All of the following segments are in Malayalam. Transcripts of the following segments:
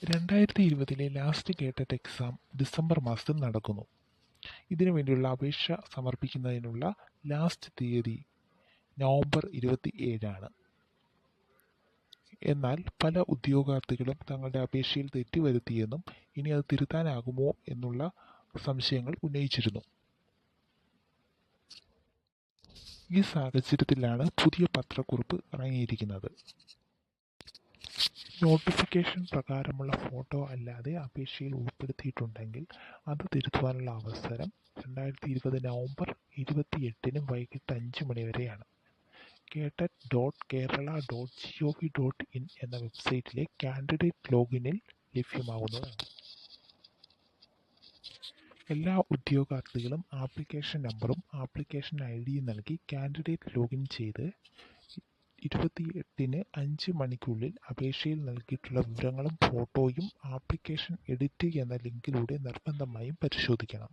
രണ്ടായിരത്തി ഇരുപതിലെ ലാസ്റ്റ് കേട്ടറ്റ് എക്സാം ഡിസംബർ മാസത്തിൽ നടക്കുന്നു. ഇതിനു വേണ്ടിയുള്ള അപേക്ഷ സമർപ്പിക്കുന്നതിനുള്ള ലാസ്റ്റ് തീയതി നവംബർ ഇരുപത്തി ഏഴാണ് എന്നാൽ പല ഉദ്യോഗാർത്ഥികളും തങ്ങളുടെ അപേക്ഷയിൽ തെറ്റുവരുത്തിയെന്നും ഇനി അത് തിരുത്താനാകുമോ എന്നുള്ള സംശയങ്ങൾ ഉന്നയിച്ചിരുന്നു. ഈ സാഹചര്യത്തിലാണ് പുതിയ പത്രക്കുറിപ്പ് ഇറങ്ങിയിരിക്കുന്നത്. നോട്ടിഫിക്കേഷൻ പ്രകാരമുള്ള ഫോട്ടോ അല്ലാതെ അപേക്ഷയിൽ ഉൾപ്പെടുത്തിയിട്ടുണ്ടെങ്കിൽ അത് തിരുത്തുവാനുള്ള അവസരം രണ്ടായിരത്തി ഇരുപത് നവംബർ ഇരുപത്തി എട്ടിനും വൈകിട്ട് അഞ്ച് മണി വരെയാണ്. KTET dot Kerala dot G O V dot in എന്ന വെബ്സൈറ്റിലെ കാൻഡിഡേറ്റ് ലോഗിനിൽ ലഭ്യമാകുന്നതാണ്. എല്ലാ ഉദ്യോഗാർത്ഥികളും ആപ്ലിക്കേഷൻ നമ്പറും ആപ്ലിക്കേഷൻ ഐ ഡിയും നൽകി കാൻഡിഡേറ്റ് ലോഗിൻ ചെയ്ത് ഇരുപത്തിയെട്ടിന് അഞ്ച് മണിക്കുള്ളിൽ അപേക്ഷയിൽ നൽകിയിട്ടുള്ള വിവരങ്ങളും ഫോട്ടോയും ആപ്ലിക്കേഷൻ എഡിറ്റ് എന്ന ലിങ്കിലൂടെ നിർബന്ധമായും പരിശോധിക്കണം.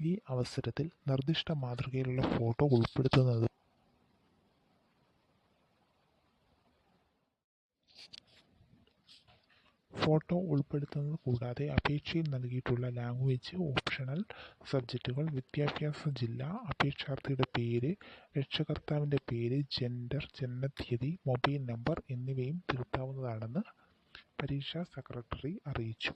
ഈ അവസരത്തിൽ നിർദ്ദിഷ്ട മാതൃകയിലുള്ള ഫോട്ടോ ഉൾപ്പെടുത്തുന്നത് ഫോട്ടോ ഉൾപ്പെടുത്തുന്നത് കൂടാതെ അപേക്ഷയിൽ നൽകിയിട്ടുള്ള ലാംഗ്വേജ് ഓപ്ഷണൽ സബ്ജക്റ്റുകൾ വിദ്യാഭ്യാസ ജില്ല അപേക്ഷാർത്ഥിയുടെ പേര് രക്ഷകർത്താവിന്റെ പേര് ജെൻഡർ ജനനത്തീയതി മൊബൈൽ നമ്പർ എന്നിവയും തിരുത്താവുന്നതാണെന്ന് പരീക്ഷാ സെക്രട്ടറി അറിയിച്ചു.